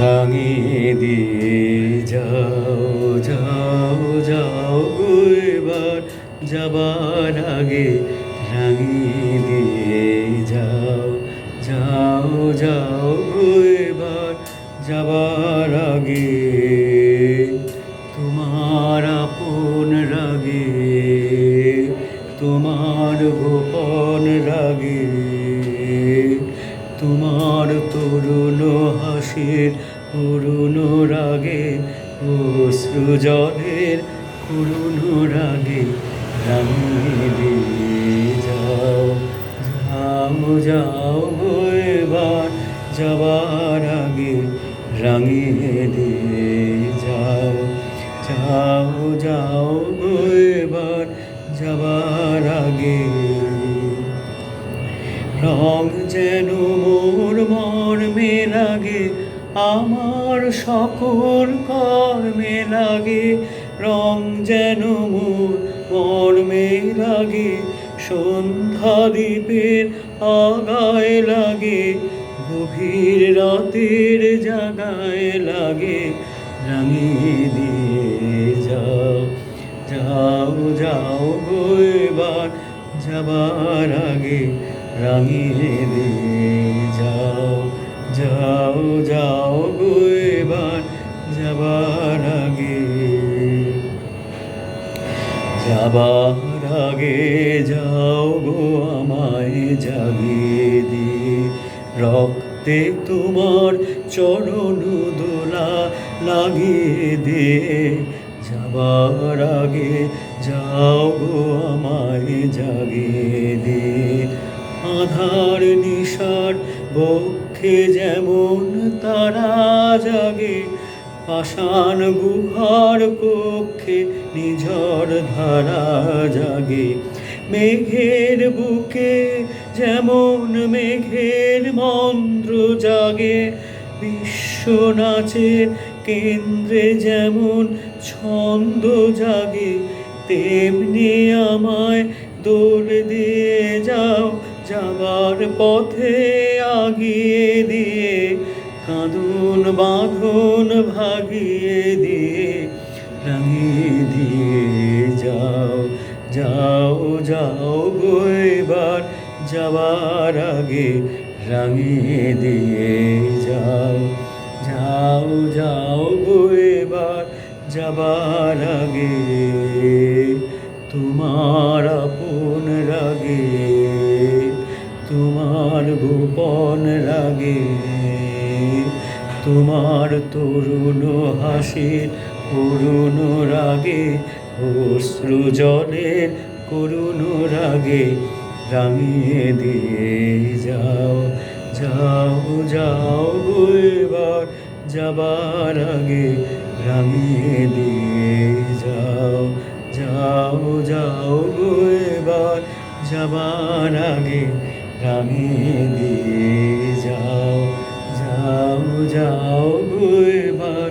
রাঙিয়ে দিয়ে যাও যাও যাও এবার যাবার আগে রাঙিয়ে দিয়ে যাও যাও যাও এবার যাবার আগে তোমার আপন রাগে, তোমার গোপন রাগে। তোমার তরুণ হাসির করুণ রাগে অশ্রু জলের করুণ রাগে রাঙিয়ে যাও। যাও যাও এবার যাবার আগে রাঙিয়ে দিয়ে যাও। যাও যাও এবার যাবার আগে। রং যেন লাগে আমার সকল কর্মে লাগে রং যেন মোর মর্মে লাগে সন্ধ্যা দ্বীপের আগায় লাগে, গভীর রাতের জাগায় লাগে, রাঙিয়ে দিয়ে যাও যাও যাও গো যাবার আগে, রাঙিয়ে দিয়ে যাবার আগে যাও গো আমায় জাগিয়ে দিয়ে। রক্তে তোমার চরণ দোলা লাগিয়ে দিয়ে। যাবার আগে যাও গো আমায় জাগিয়ে দিয়ে। আধার নিশার বক্ষে যেমন তারা জাগে পাষাণ গুহার কক্ষে নিঝড় ধারা জাগে। মেঘের বুকে যেমন মেঘের মন্ত্র জাগে, বিশ্ব নাচের কেন্দ্রে যেমন ছন্দ জাগে, তেমনি আমায় দৌড় দিয়ে যাও, যাবার পথে আগিয়ে দিয়ে কাঁদুন, বাঁধন ভাগিয়ে দিয়ে, রাঙিয়ে দিয়ে যাও যাও যাও গো এবার যাবার আগে, রাঙিয়ে দিয়ে যাও যাও যাও গো যাবার আগে, তোমার আপন রাগে, তোমার গোপন রাগে। তোমার তরুণ হাসির করুণ রাগে, অশ্রু জলের করুণ রাগে রাঙিয়ে দিয়ে যাও যাও যাও, এবার যাবার আগে রাঙিয়ে দিয়ে যাও যাও যাও, এবার যাবার আগে রাঙিয়ে দিয়ে যাও। যাও গো এবার